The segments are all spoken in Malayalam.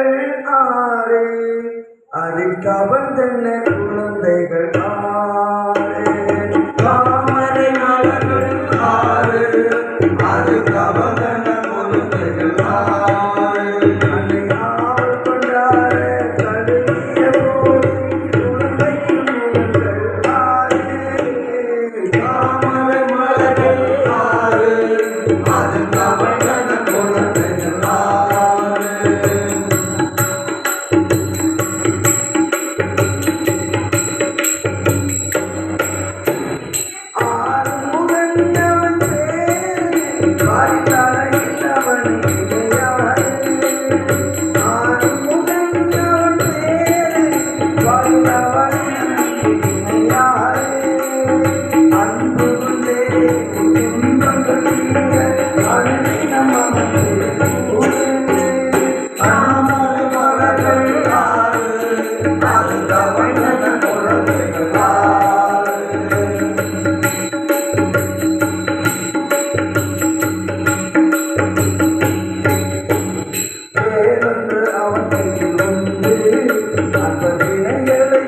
மலர்கள் ஆறு அதில் கவர்ந்தன குழந்தைகள்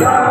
Yeah.